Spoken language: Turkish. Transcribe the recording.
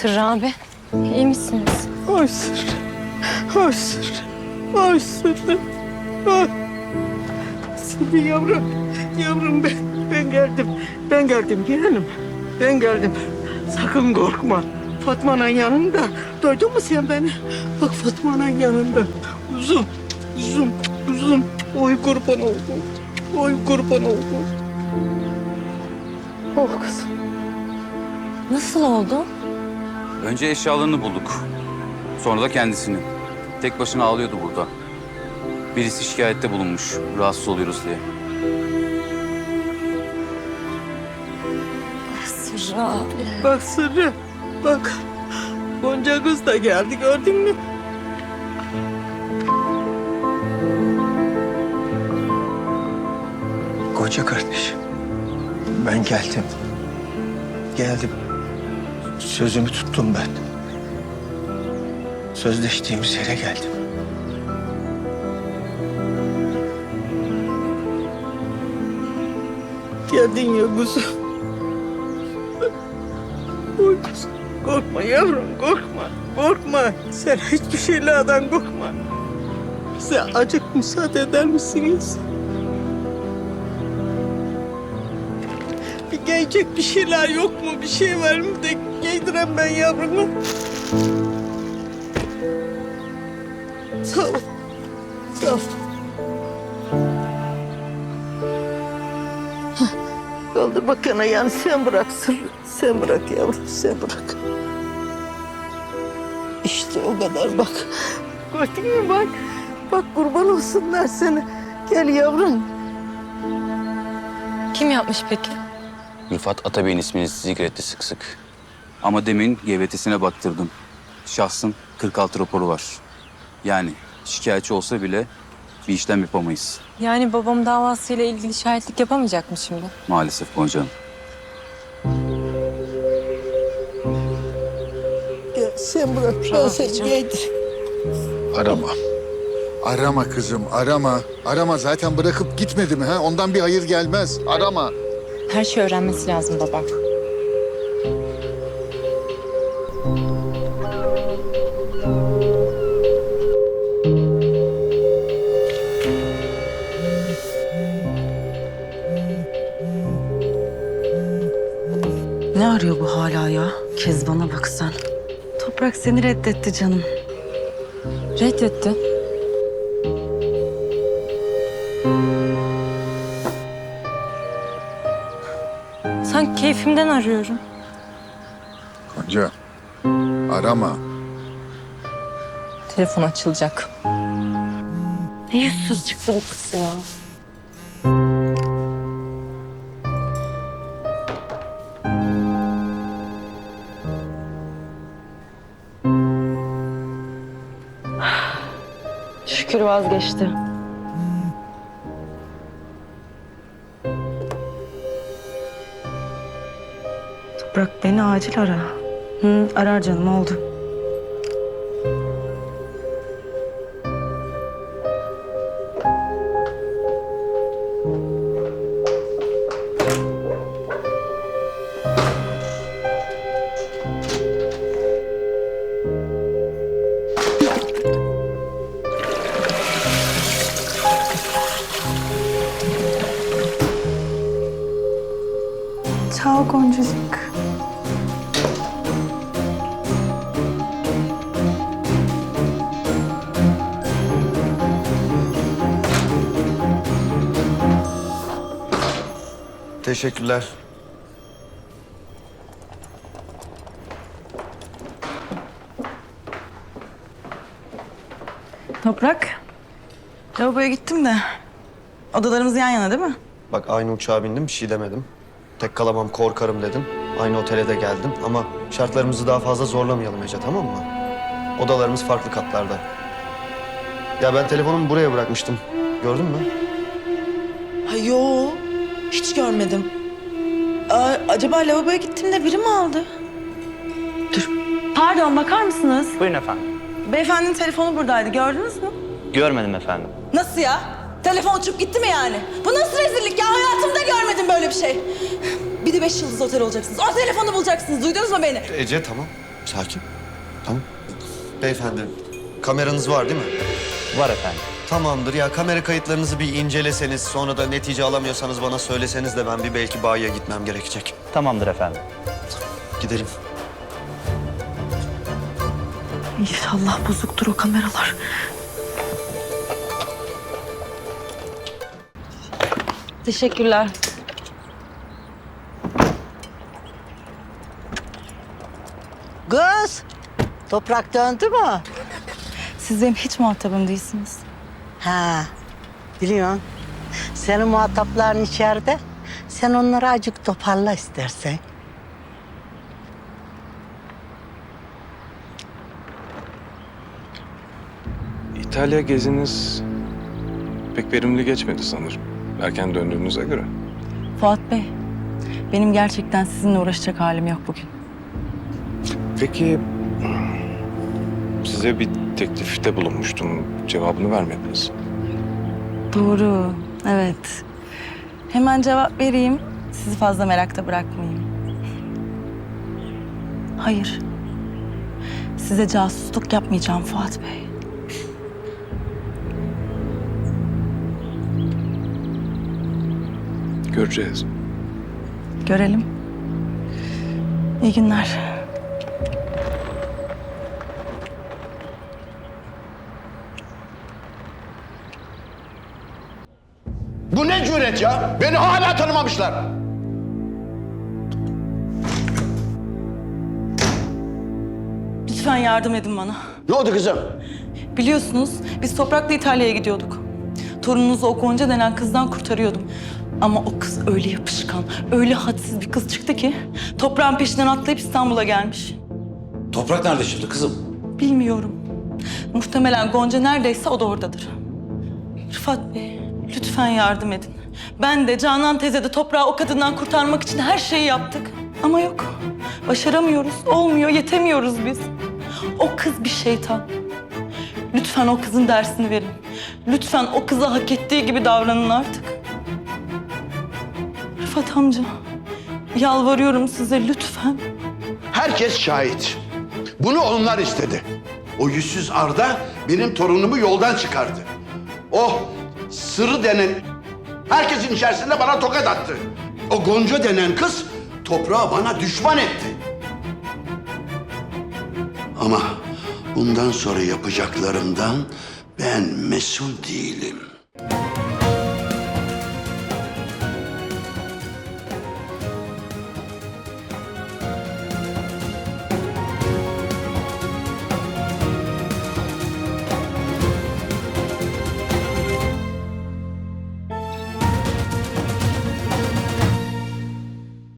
Sırrı abi, iyi misiniz? Ay sırrı. Ay sırrı. Ay sırrı. Sırrı yavrum. Yavrum ben, ben geldim. Ben geldim yeğenim. Ben geldim. Sakın korkma. Fatma'nın yanında. Duydun mu sen beni? Bak Fatma'nın yanında. Uzun, uzun, uzun. Oy kurban oldum. Oy kurban oldum. Oh kızım. Nasıl oldu? Önce eşyalarını bulduk. Sonra da kendisini. Tek başına ağlıyordu burada. Birisi şikayette bulunmuş. Rahatsız oluyoruz diye. Sırrı abi. Bak Sırrı. Bak. Gonca kız da geldi gördün mü? Koca kardeş. Ben geldim. Geldim. Sözümü tuttum ben. Sözleştiğimiz yere geldim. Geldin ya kuzum. Korkma yavrum korkma. Korkma. Sen hiçbir şeylerden korkma. Bize acık müsaade eder misiniz? Bir giyecek bir şeyler yok mu? Bir şey var mı de giydirem ben yavrumu. Sağ ol. Sağ ol. Kaldır bakana yani sen bırak sırrı. Sen bırak yavrum sen bırak. İşte o kadar bak. Gördün mü bak. Bak kurban olsunlar sana. Gel yavrum. Kim yapmış peki? Rıfat Atabey'in ismini zikretti sık sık. Ama demin GBT'sine baktırdım. Şahsın 46 raporu var. Yani şikayetçi olsa bile bir işlem yapamayız. Yani babam davasıyla ilgili şahitlik yapamayacak mı şimdi? Maalesef Gonca Hanım. Gel sen bırak. Ben seni. Arama. Arama kızım, arama. Arama zaten bırakıp gitmedi mi ha? Ondan bir hayır gelmez. Arama. Her şeyi öğrenmesi lazım babam. Ne arıyor bu hala ya? Kezban'a bak sen. Toprak seni reddetti canım. Reddetti. Sen keyfimden arıyorum. Gonca, arama. Telefon açılacak. Ne yüzsüz çıktı bu kız ya. Şükür vazgeçti. Toprak beni acil ara. Hı, arar canım oldu. Ciao Goncacık. Teşekkürler. Toprak. Lavaboya gittim de. Odalarımız yan yana değil mi? Bak aynı uçağa bindim bir şey demedim. Tek kalamam korkarım dedim. Aynı otele de geldim ama şartlarımızı daha fazla zorlamayalım Ece tamam mı? Odalarımız farklı katlarda. Ya ben telefonumu buraya bırakmıştım. Gördün mü? Ha, yo. Hiç görmedim. Aa, acaba lavaboya gittiğimde biri mi aldı? Dur. Pardon bakar mısınız? Buyurun efendim. Beyefendinin telefonu buradaydı. Gördünüz mü? Görmedim efendim. Nasıl ya? Telefon uçup gitti mi yani? Bu nasıl rezillik ya? Hayatımda görmedim böyle bir şey. Bir de beş yıldız otel olacaksınız. O telefonu bulacaksınız. Duydunuz mu beni? Ece tamam. Sakin. Tamam. Beyefendi, kameranız var değil mi? Var efendim. Tamamdır ya kamera kayıtlarınızı bir inceleseniz sonra da netice alamıyorsanız bana söyleseniz de ben bir belki bayiye gitmem gerekecek. Tamamdır efendim. Gidelim. İnşallah bozuktur o kameralar. Teşekkürler. Kız, toprak döndü mü? Siz benim hiç muhatabım değilsiniz. Ha, biliyorsun. Senin muhatapların içeride. Sen onları acık toparla istersen. İtalya geziniz pek verimli geçmedi sanırım. Erken döndüğünüze göre. Fuat Bey, benim gerçekten sizinle uğraşacak halim yok bugün. Peki size bir teklifte bulunmuştum. Cevabını vermediniz. Doğru, evet. Hemen cevap vereyim, sizi fazla merakta bırakmayayım. Hayır, size casusluk yapmayacağım Fuat Bey. Göreceğiz. Görelim. İyi günler. Bu ne cüret ya? Beni hala tanımamışlar. Lütfen yardım edin bana. Ne oldu kızım? Biliyorsunuz biz Toprak'la İtalya'ya gidiyorduk. Torununuzu o Gonca denen kızdan kurtarıyordum. Ama o kız öyle yapışkan, öyle hadsiz bir kız çıktı ki... ...toprağın peşinden atlayıp İstanbul'a gelmiş. Toprak nerede şimdi kızım? Bilmiyorum. Muhtemelen Gonca neredeyse o da oradadır. Rıfat Bey, lütfen yardım edin. Ben de Canan teyze de toprağı o kadından kurtarmak için her şeyi yaptık. Ama yok, başaramıyoruz, olmuyor, yetemiyoruz biz. O kız bir şeytan. Lütfen o kızın dersini verin. Lütfen o kıza hak ettiği gibi davranın artık. Rıfat amca, yalvarıyorum size lütfen. Herkes şahit. Bunu onlar istedi. O yüzsüz Arda benim torunumu yoldan çıkardı. O sırrı denen herkesin içerisinde bana tokat attı. O Gonca denen kız toprağı bana düşman etti. Ama bundan sonra yapacaklarımdan ben mesul değilim.